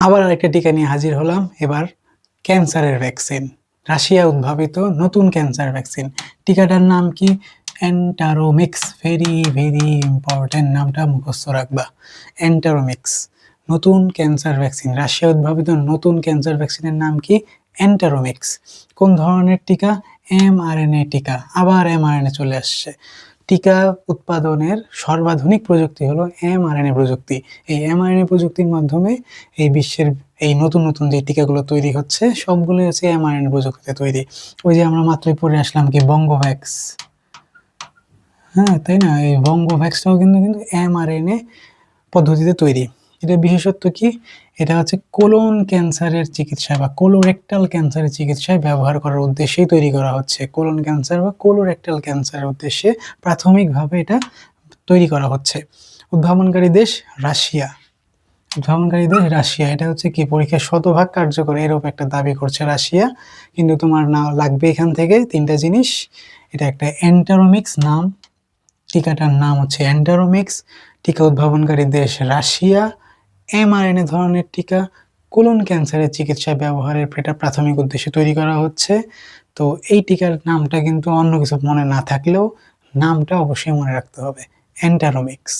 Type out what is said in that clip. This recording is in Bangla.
আবার আরেকটা টিকা নিয়ে হাজির হলাম। এবার ক্যান্সারের ভ্যাকসিন। রাশিয়া উদ্ভাবিত নতুন ক্যান্সার ভ্যাকসিন। টিকাটার নাম কি? অ্যান্টারোমিক্স ভেরি ভেরি ইম্পর্টেন্ট নামটা মুখস্থ রাখবা। অ্যান্টারোমিক্স নতুন ক্যান্সার ভ্যাকসিন। রাশিয়া উদ্ভাবিত নতুন ক্যান্সার ভ্যাকসিনের নাম কি? অ্যান্টারোমিক্স কোন ধরনের টিকা? এমআরএনএ টিকা। আবার এমআরএনএ চলে আসছে। টিকা উৎপাদনের সর্বাধুনিক প্রযুক্তি হলো এমআরএনএ প্রযুক্তি। এই এমআরএনএ প্রযুক্তির মাধ্যমে এই বিশ্বের এই নতুন নতুন যে টিকাগুলো তৈরি হচ্ছে সবগুলো হচ্ছে এমআরএনএ প্রযুক্তিতে তৈরি। ওই যে আমরা মাত্রই পড়ে আসলাম কি বঙ্গভ্যাক্স। হ্যাঁ তাই না? এই বঙ্গভ্যাক্সটাও কিন্তু কিন্তু এমআরএনএ পদ্ধতিতে তৈরি। এটা বিশেষত্ব কি? এটা হচ্ছে কোলন ক্যান্সারের চিকিৎসায় বা কোলোরেক্টাল ক্যান্সারের চিকিৎসায় ব্যবহার করার উদ্দেশ্যেই তৈরি করা হচ্ছে। কোলন ক্যান্সার বা কোলোরেক্টাল ক্যান্সারের উদ্দেশ্যে প্রাথমিকভাবে এটা তৈরি করা হচ্ছে। উদ্ভাবনকারী দেশ রাশিয়া। উদ্ভাবনকারী দেশ রাশিয়া। এটা হচ্ছে কি? পরীক্ষায় শতভাগ কার্যকর। এরূপ একটা দাবি করছে রাশিয়া। কিন্তু তোমার না লাগবে এখান থেকে তিনটা জিনিস। এটা একটা অ্যান্টারোমিক্স নাম। টিকাটার নাম হচ্ছে অ্যান্টারোমিক্স। টিকা উদ্ভাবনকারী দেশ রাশিয়া। এমআরএনএ ধরনের টিকা কোলন ক্যান্সারের চিকিৎসায় ব্যবহারের এটা প্রাথমিক উদ্দেশ্যে তৈরি করা হচ্ছে। তো এই টিকার নামটা কিন্তু অন্য কিছু মনে না থাকলেও নামটা অবশ্যই মনে রাখতে হবে। অ্যান্টারোমিক্স